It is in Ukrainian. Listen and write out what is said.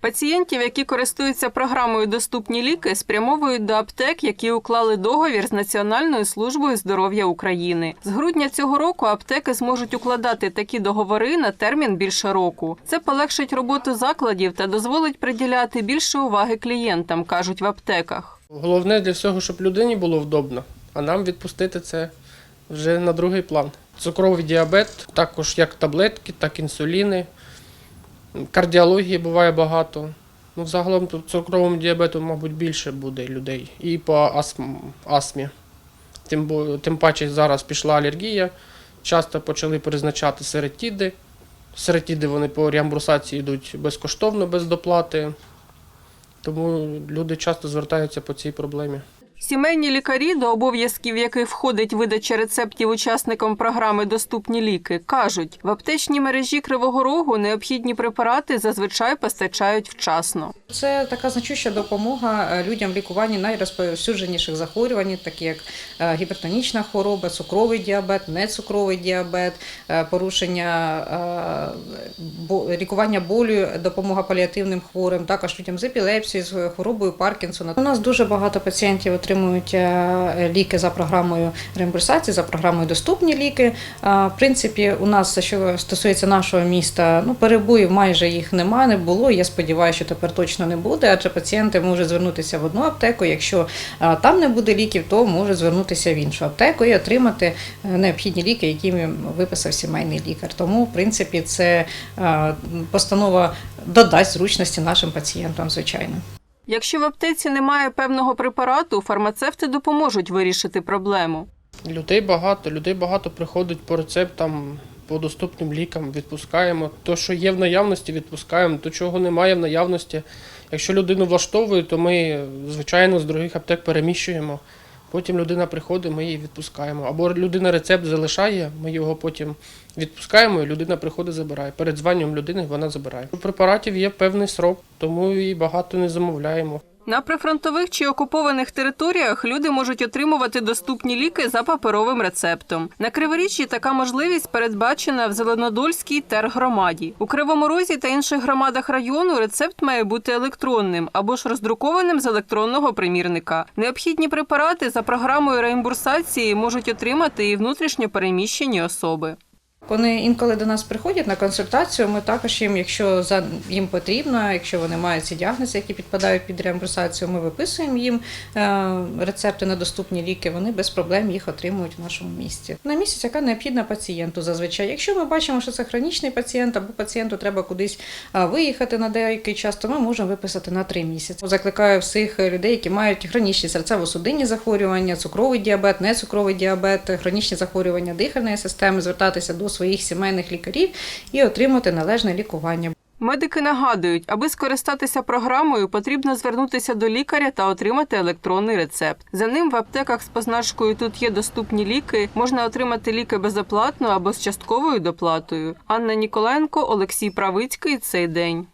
Пацієнтів, які користуються програмою Доступні ліки, спрямовують до аптек, які уклали договір з Національною службою здоров'я України. З грудня цього року аптеки зможуть укладати такі договори на термін більше року. Це полегшить роботу закладів та дозволить приділяти більше уваги клієнтам, кажуть в аптеках. Головне для всього, щоб людині було вдобно, а нам відпустити це вже на другий план. Цукровий діабет, також як таблетки, так і інсуліни. Кардіології буває багато. Ну, загалом цукровому діабету, мабуть, більше буде людей. І по астм, астмі. Тим, тим паче зараз пішла алергія. Часто почали призначати серетіди. Серетіди вони по реамбурсації йдуть безкоштовно, без доплати. Тому люди часто звертаються по цій проблемі. Сімейні лікарі, до обов'язків яких входить видача рецептів учасникам програми Доступні ліки, кажуть, в аптечній мережі Кривого Рогу необхідні препарати зазвичай постачають вчасно. Це така значуща допомога е, людям в лікуванні найрозповсюдженіших захворювань, такі як е, гіпертонічна хвороба, цукровий діабет, нецукровий діабет, е, порушення лікування болю, допомога паліативним хворим, також людям з епілепсією, з хворобою Паркінсона. У нас дуже багато пацієнтів отримують е, ліки за програмою реімбурсації, за програмою доступні ліки. Е, В принципі, у нас, що стосується нашого міста, ну перебоїв майже їх немає, не було. Я сподіваюся, що тепер точно не буде, адже пацієнти можуть звернутися в одну аптеку. Якщо е, там не буде ліків, то можуть звернутися в іншу аптеку і отримати необхідні ліки, які виписав сімейний лікар. Тому, в принципі, це постанова додасть зручності нашим пацієнтам, звичайно. Якщо в аптеці немає певного препарату, фармацевти допоможуть вирішити проблему. Людей багато, людей багато приходить по рецептам, по доступним лікам, відпускаємо. То, що є в наявності, відпускаємо, то, чого немає в наявності. Якщо людину влаштовує, то ми, звичайно, з других аптек переміщуємо. Потім людина приходить, ми її відпускаємо. Або людина рецепт залишає, ми його потім відпускаємо, і людина приходить, забирає. Перед званням людини вона забирає. У препаратів є певний срок, тому і багато не замовляємо. На прифронтових чи окупованих територіях люди можуть отримувати доступні ліки за паперовим рецептом. На Криворіччі така можливість передбачена в Зеленодольській тергромаді. У Кривому Розі та інших громадах району рецепт має бути електронним або ж роздрукованим з електронного примірника. Необхідні препарати за програмою реімбурсації можуть отримати і внутрішньо переміщені особи. Вони інколи до нас приходять на консультацію. Ми також їм, якщо за їм потрібно, якщо вони мають ці діагнози, які підпадають під реімбурсацію, ми виписуємо їм е, рецепти на доступні ліки. Вони без проблем їх отримують в нашому місті. На місяць, яка необхідна пацієнту зазвичай. Якщо ми бачимо, що це хронічний пацієнт або пацієнту треба кудись виїхати на деякий час, то ми можемо виписати на три місяці. Закликаю всіх людей, які мають хронічні серцево-судинні захворювання, цукровий діабет, нецукровий діабет, хронічні захворювання дихальної системи, звертатися до своїх сімейних лікарів і отримати належне лікування. Медики нагадують, аби скористатися програмою, потрібно звернутися до лікаря та отримати електронний рецепт. За ним в аптеках з позначкою тут є доступні ліки. Можна отримати ліки безоплатно або з частковою доплатою. Анна Ніколенко, Олексій Правицький. Цей день.